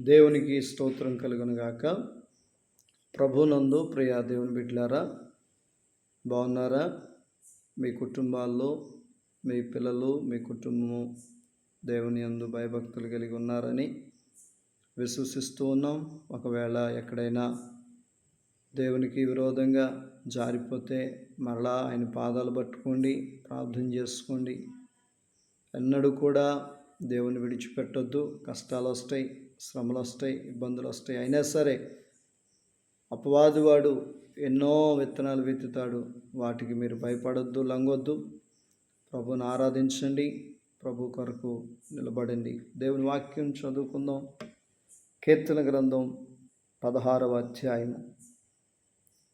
దేవునికి స్తోత్రం కలుగునుగాక. ప్రభునందు ప్రియా దేవుని బిడ్డలారా బాగున్నారా? మీ కుటుంబాల్లో మీ పిల్లలు మీ కుటుంబము దేవుని యందు భయభక్తులు కలిగి ఉన్నారని విశ్వసిస్తూ ఉన్నాం. ఒకవేళ ఎక్కడైనా దేవునికి విరోధంగా జారిపోతే మరలా ఆయన పాదాలు పట్టుకోండి ప్రార్థన చేసుకోండి. ఎన్నడూ కూడా దేవుని విడిచిపెట్టొద్దు. కష్టాలు వస్తాయి శ్రమలు వస్తాయి ఇబ్బందులు వస్తాయి. అయినా సరే అపవాది వాడు ఎన్నో విత్తనాలు విత్తుతాడు. వాటికి మీరు భయపడొద్దు లంగొద్దు. ప్రభుని ఆరాధించండి ప్రభు కొరకు నిలబడండి. దేవుని వాక్యం చదువుకుందాం. కీర్తన గ్రంథం పదహారవ అధ్యాయము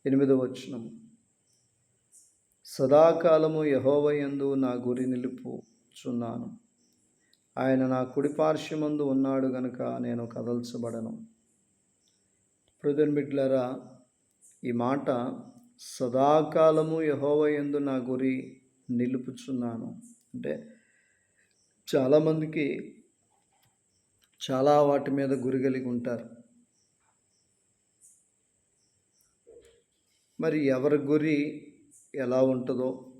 ఎనిమిదవ వచనము సదాకాలము యహోవయందు నా గురి నిలుపుచున్నాను. ఆయన నా కుడిపార్శ్వమందు ఉన్నాడు గనుక నేను కదల్చబడను. ప్రజన్ బిడ్లరా ఈ మాట సదాకాలము యహోవయందు నా గురి నిలుపుచున్నాను. అంటే చాలామందికి చాలా వాటి మీద గురి కలిగి ఉంటారు. మరి ఎవరి గురి ఎలా ఉంటుందో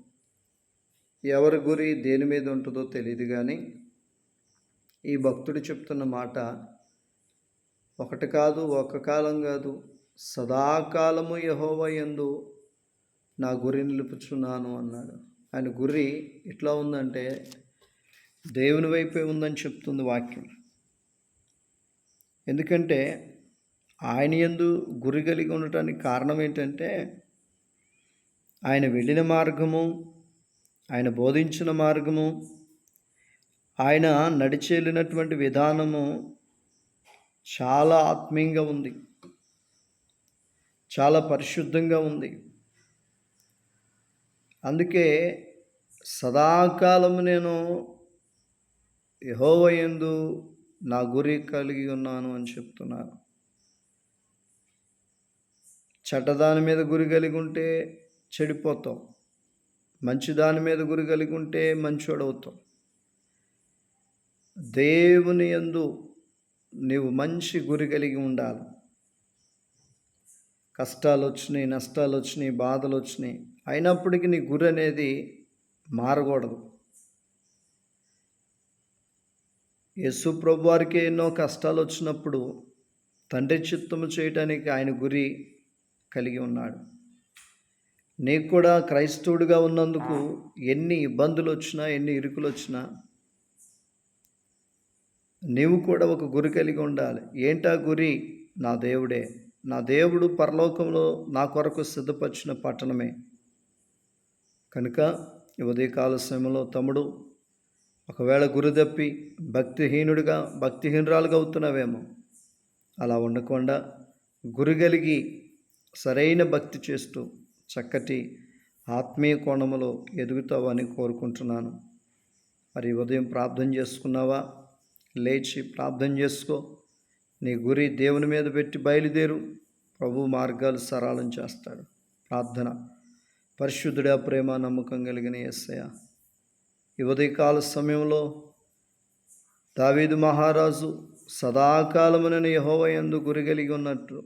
ఎవరి గురి దేని మీద ఉంటుందో తెలియదు కానీ ఈ భక్తుడు చెప్తున్న మాట ఒకటి కాదు ఒక కాలం కాదు. సదాకాలము యహోవయందు నా గురి నిలుపుచున్నాను అన్నాడు. ఆయన గురి ఎట్లా ఉందంటే దేవుని వైపే ఉందని చెప్తుంది వాక్యం. ఎందుకంటే ఆయన ఎందు గురి కలిగి ఉండటానికి కారణం ఏంటంటే ఆయన వెళ్ళిన మార్గము ఆయన బోధించిన మార్గము ఆయన నడిచేళ్ళినటువంటి విధానము చాలా ఆత్మీయంగా ఉంది. చాలా పరిశుద్ధంగా ఉంది. అందుకే సదాకాలం నేను యహోవయందు నా గురి కలిగి ఉన్నాను అని చెప్తున్నాను. చెడ్డదాని మీద గురి కలిగి ఉంటే చెడిపోతాం. మంచి దాని మీద గురి కలిగి ఉంటే మంచోడవుతాం. దేవుని యందు నీవు మంచి గురి కలిగి ఉండాలి. కష్టాలు వచ్చినాయి నష్టాలు వచ్చినాయి బాధలు వచ్చినాయి అయినప్పటికీ నీ గురి అనేది మారకూడదు. యేసు ప్రభు వారికి ఎన్నో కష్టాలు వచ్చినప్పుడు తండ్రి చిత్తము చేయటానికి ఆయన గురి కలిగి ఉన్నాడు. నీకు కూడా క్రైస్తవుడిగా ఉన్నందుకు ఎన్ని ఇబ్బందులు వచ్చినా ఎన్ని ఇరుకులు వచ్చినా నీవు కూడా ఒక గురి కలిగి ఉండాలి. ఏంటా గురి? నా దేవుడే. నా దేవుడు పరలోకంలో నా కొరకు సిద్ధపరిచిన పట్టణమే. కనుక ఈ ఉదయకాల సమయంలో తమ్ముడు ఒకవేళ గురి తప్పి భక్తిహీనుడిగా భక్తిహీనురాలుగా అవుతున్నావేమో అలా ఉండకుండా గురి కలిగి సరైన భక్తి చేస్తూ చక్కటి ఆత్మీయ కోణములో ఎదుగుతావని కోరుకుంటున్నాను. మరి ఉదయం ప్రార్థన చేసుకున్నావా? లేచి ప్రార్థన చేసుకో. నీ గురి దేవుని మీద పెట్టి బయలుదేరు. ప్రభు మార్గాలు సరళం చేస్తాడు. ప్రార్థన. పరిశుద్ధుడా ప్రేమ నమ్మకం కలిగిన ఎస్సయ ఈ ఉదయకాల సమయంలో దావీదు మహారాజు సదాకాలమునని యహోవ ఎందు గురి కలిగి ఉన్నట్టు.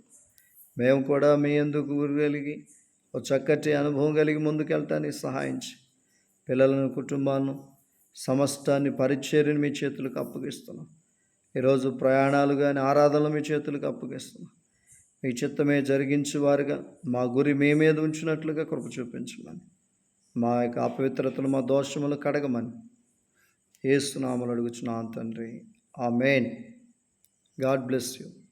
మేము కూడా మీ ఎందుకు గురి కలిగి ఒక చక్కటి అనుభవం కలిగి ముందుకెళ్ళటానికి సహాయించి పిల్లలను కుటుంబాన్ని సమస్తాన్ని పరిచర్యను మీ చేతులకు అప్పగిస్తున్నాం. ఈరోజు ప్రయాణాలు కానీ ఆరాధనలు మీ చేతులకు అప్పగిస్తున్నాం. మీ చిత్తమే జరిగించు వారుగా మా గురి మీ మీద ఉంచినట్లుగా కృప చూపించమని. మా యొక్క అపవిత్రతలు మా దోషములు కడగమని. ఏసునామలు అడుగుచున్నాను తండ్రి. ఆ మెయిన్ గాడ్ బ్లెస్ యూ.